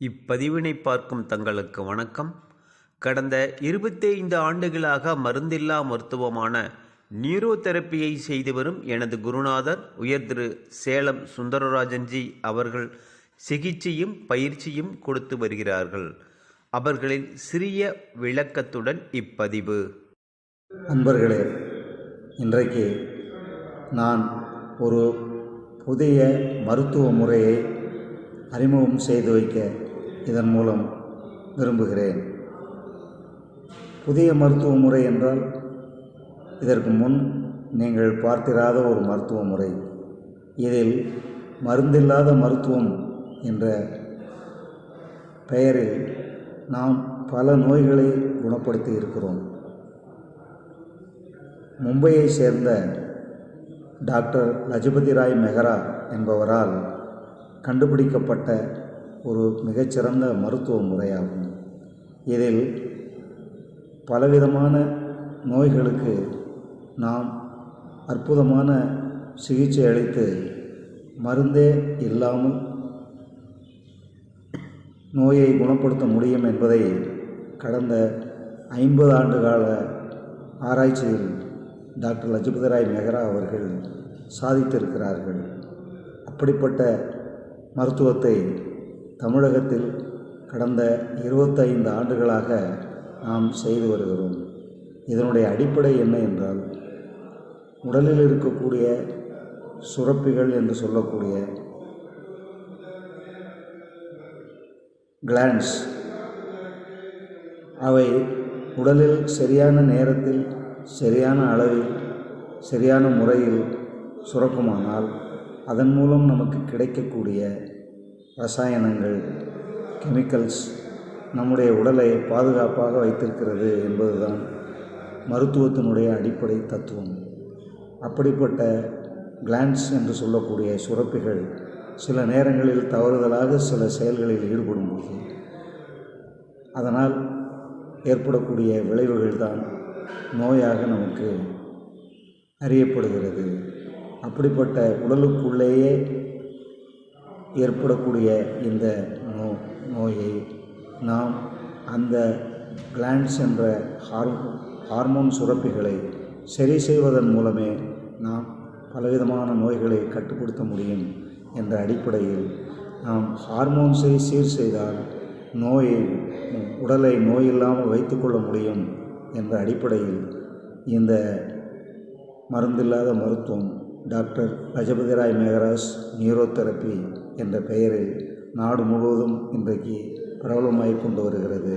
இப்பதிவினை பார்க்கும் தங்களுக்கு வணக்கம். கடந்த இருபத்தைந்து ஆண்டுகளாக மருந்தில்லா மருத்துவமான நியூரோதெரப்பியை செய்து வரும் எனது குருநாதர் உயர் திரு சேலம் சுந்தரராஜன்ஜி அவர்கள் சிகிச்சையும் பயிற்சியும் கொடுத்து வருகிறார்கள். அவர்களின் சிறிய விளக்கத்துடன் இப்பதிவு. நண்பர்களே இன்றைக்கு நான் ஒரு புதிய மருத்துவ முறையை அறிமுகம் செய்து வைக்க இதன் மூலம் விரும்புகிறேன். புதிய மருத்துவ முறை என்றால் இதற்கு முன் நீங்கள் பார்த்திராத ஒரு மருத்துவ முறை. இதில் மருந்தில்லாத மருத்துவம் என்ற பெயரில் நாம் பல நோய்களை குணப்படுத்தி இருக்கிறோம். மும்பையை சேர்ந்த டாக்டர் லஜபதி ராய் மெஹ்ரா என்பவரால் கண்டுபிடிக்கப்பட்ட ஒரு மிகச்சிறந்த மருத்துவ முறையாகும். இதில் பலவிதமான நோய்களுக்கு நாம் அற்புதமான சிகிச்சை அளித்து மருந்தே இல்லாமல் நோயை குணப்படுத்த முடியும் என்பதை கடந்த ஐம்பது ஆண்டு கால ஆராய்ச்சியில் டாக்டர் லஜபதி ராய் மெஹ்ரா அவர்கள் சாதித்திருக்கிறார்கள். அப்படிப்பட்ட மருத்துவத்தை தமிழகத்தில் கடந்த இருபத்தைந்து ஆண்டுகளாக நாம் செய்து வருகிறோம். இதனுடைய அடிப்படை என்ன என்றால் உடலில் இருக்கக்கூடிய சுரப்பிகள் என்று சொல்லக்கூடிய கிளான்ஸ் அவை உடலில் சரியான நேரத்தில் சரியான அளவில் சரியான முறையில் சுரக்குமானால் அதன் மூலம் நமக்கு கிடைக்கக்கூடிய ரசாயனங்கள் கெமிக்கல்ஸ் நம்முடைய உடலை பாதுகாப்பாக வைத்திருக்கிறது என்பதுதான் மருத்துவத்தினுடைய அடிப்படை தத்துவம். அப்படிப்பட்ட கிளான்ஸ் என்று சொல்லக்கூடிய சுரப்பிகள் சில நேரங்களில் தவறுதலாக சில செயல்களில் ஈடுபடும்போது அதனால் ஏற்படக்கூடிய விளைவுகள் தான் நோயாக நமக்கு அறியப்படுகிறது. அப்படிப்பட்ட உடலுக்குள்ளேயே ஏற்படக்கூடிய இந்த நோ நோயை நாம் அந்த கிளாண்ட்ஸ் என்ற ஹார் ஹார்மோன் சுரப்பிகளை சரி செய்வதன் மூலமே நாம் பலவிதமான நோய்களை கட்டுப்படுத்த முடியும் என்ற அடிப்படையில் நாம் ஹார்மோன்ஸை சீர் செய்தால் நோயை உடலை நோயில்லாமல் வைத்துக்கொள்ள முடியும் என்ற அடிப்படையில் இந்த மருந்தில்லாத மருத்துவம் doctor Lajapathi Rai Megaraj neuro therapy என்ற பெயரில் நாடு முழுவதும் இன்றைக்கு பிரபலமாய் கொண்டு வருகிறது.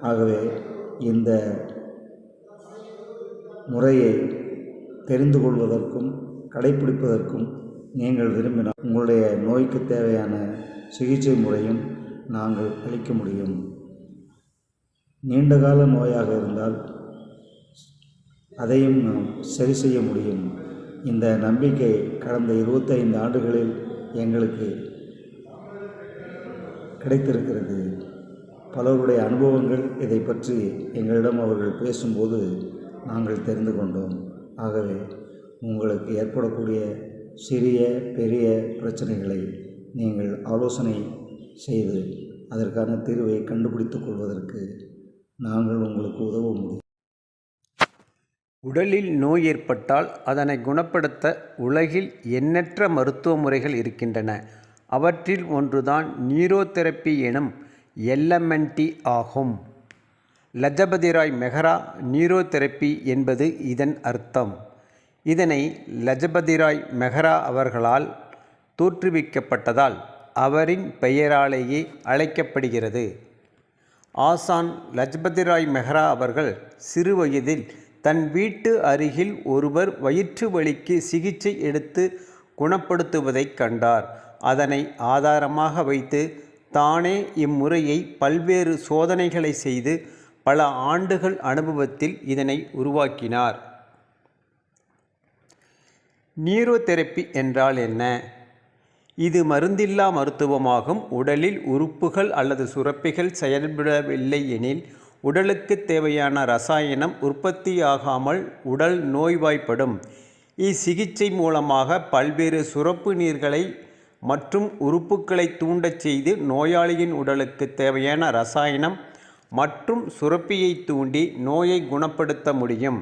ஆகவே இந்த முறையை தெரிந்து கொள்வதற்கும் கடைப்பிடிப்பதற்கும் நீங்கள் விரும்பினால் உங்களுடைய நோய்க்கு தேவையான சிகிச்சை முறையும் நாங்கள் அளிக்க முடியும். நீண்டகால நோயாக இருந்தால் அதையும் நாம் சரி செய்ய முடியும். இந்த நம்பிக்கை கடந்த இருபத்தைந்து ஆண்டுகளில் எங்களுக்கு கிடைத்திருக்கிறது. பலருடைய அனுபவங்கள் இதை பற்றி எங்களிடம் அவர்கள் பேசும்போது நாங்கள் தெரிந்து கொண்டோம். ஆகவே உங்களுக்கு ஏற்படக்கூடிய சிறிய பெரிய பிரச்சனைகளை நீங்கள் ஆலோசனை செய்து அதற்கான தீர்வை கண்டுபிடித்துக் கொள்வதற்கு நாங்கள் உங்களுக்கு உதவ முடியும். உடலில் நோய் ஏற்பட்டால் அதனை குணப்படுத்த உலகில் எண்ணற்ற மருத்துவ முறைகள் இருக்கின்றன. அவற்றில் ஒன்றுதான் நியூரோதெரப்பி எனும் எல்எம்என்டி ஆகும். லஜபதி ராய் மெஹரா நியூரோதெரப்பி என்பது இதன் அர்த்தம். இதனை லஜபதி ராய் மெஹரா அவர்களால் தோற்றுவிக்கப்பட்டதால் அவரின் பெயராலேயே அழைக்கப்படுகிறது. ஆசான் லஜபதி ராய் மெஹ்ரா அவர்கள் சிறுவயதில் தன் வீட்டு அருகில் ஒருவர் வயிற்று வலிக்கு சிகிச்சை எடுத்து குணப்படுத்துவதைக் கண்டார். அதனை ஆதாரமாக வைத்து தானே இம்முறையை பல்வேறு சோதனைகளை செய்து பல ஆண்டுகள் அனுபவத்தில் இதனை உருவாக்கினார். நியூரோதெரப்பி என்றால் என்ன? இது மருந்தில்லா மருத்துவமாகும். உடலில் உறுப்புகள் அல்லது சுரப்பிகள் செயல்படவில்லை எனில் உடலுக்கு தேவையான ரசாயனம் உற்பத்தியாகாமல் உடல் நோய்வாய்ப்படும். இச்சிகிச்சை மூலமாக பல்வேறு சுரப்பு நீர்களை மற்றும் உறுப்புகளை தூண்டச் செய்து நோயாளியின் உடலுக்கு தேவையான ரசாயனம் மற்றும் சுரப்பியை தூண்டி நோயை குணப்படுத்த முடியும்.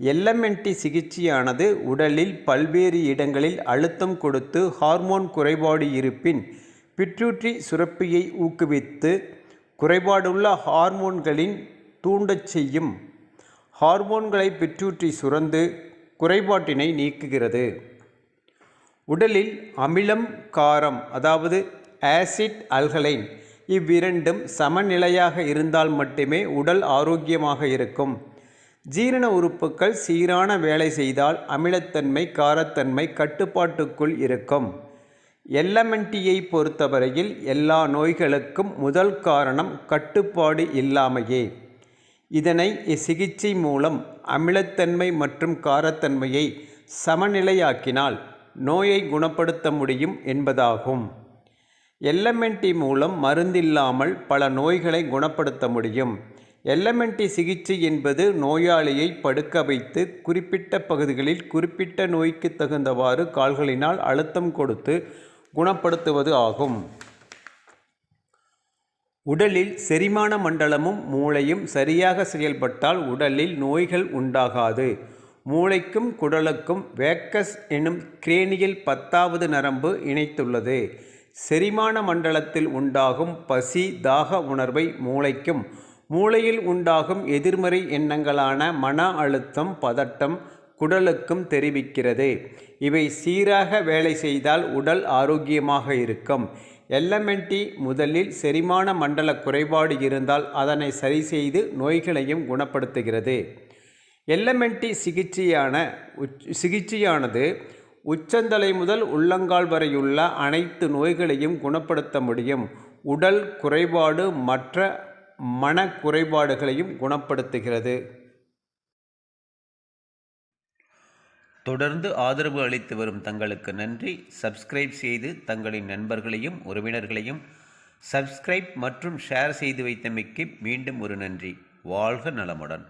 எல்லமென்டி சிகிச்சையானது உடலில் பல்வேறு இடங்களில் அழுத்தம் கொடுத்து ஹார்மோன் குறைபாடு இருப்பின் பிட்யூட்ரி சுரப்பியை ஊக்குவித்து குறைபாடுள்ள ஹார்மோன்களின் தூண்டச் செய்யும் ஹார்மோன்களை பிட்யூட்ரி சுரந்து குறைபாட்டினை நீக்குகிறது. உடலில் அமிலம் காரம் அதாவது ஆசிட் அல்கலைன் இவ்விரண்டும் சமநிலையாக இருந்தால் மட்டுமே உடல் ஆரோக்கியமாக இருக்கும். ஜீரண உறுப்புகள் சீரான வேலை செய்தால் அமிலத்தன்மை காரத்தன்மை கட்டுப்பாட்டுக்குள் இருக்கும். எல்லமென்டியை பொறுத்தவரையில் எல்லா நோய்களுக்கும் முதல் காரணம் கட்டுப்பாடு இல்லாமையே. இதனை இச்சிகிச்சை மூலம் அமிலத்தன்மை மற்றும் காரத்தன்மையை சமநிலையாக்கினால் நோயை குணப்படுத்த முடியும் என்பதாகும். எல்லமென்டி மூலம் மருந்தில்லாமல் பல நோய்களை குணப்படுத்த முடியும். எல்லமென்டி சிகிச்சை என்பது நோயாளியை படுக்க வைத்து குறிப்பிட்ட பகுதிகளில் குறிப்பிட்ட நோய்க்கு தகுந்தவாறு கால்களினால் அழுத்தம் கொடுத்து குணப்படுத்துவது ஆகும். உடலில் செரிமான மண்டலமும் மூளையும் சரியாக செயல்பட்டால் உடலில் நோய்கள் உண்டாகாது. மூளைக்கும் குடலுக்கும் வேக்கஸ் எனும் கிரேனியில் பத்தாவது நரம்பு இணைத்துள்ளது. செரிமான மண்டலத்தில் உண்டாகும் பசி தாக உணர்வை மூளைக்கும். மூளையில் உண்டாகும் எதிர்மறை எண்ணங்களான மன அழுத்தம் பதட்டம் குடலுக்கும் தெரிவிக்கிறது. இவை சீராக வேலை செய்தால் உடல் ஆரோக்கியமாக இருக்கும். எல்லமெண்டி முதலில் செரிமான மண்டல குறைபாடு இருந்தால் அதனை சரி செய்து நோய்களையும் குணப்படுத்துகிறது. எல்லமெண்டி சிகிச்சையான உச் சிகிச்சையானது உச்சந்தலை முதல் உள்ளங்கால் வரையுள்ள அனைத்து நோய்களையும் குணப்படுத்த முடியும். உடல் குறைபாடு மற்ற மன குறைபாடுகளையும் குணப்படுத்துகிறது. தொடர்ந்து ஆதரவு அளித்து வரும் தங்களுக்கு நன்றி. சப்ஸ்கிரைப் செய்து தங்களின் நண்பர்களையும் உறவினர்களையும் சப்ஸ்கிரைப் மற்றும் ஷேர் செய்து வைத்தமைக்கு மீண்டும் ஒரு நன்றி. வாழ்க நலமுடன்.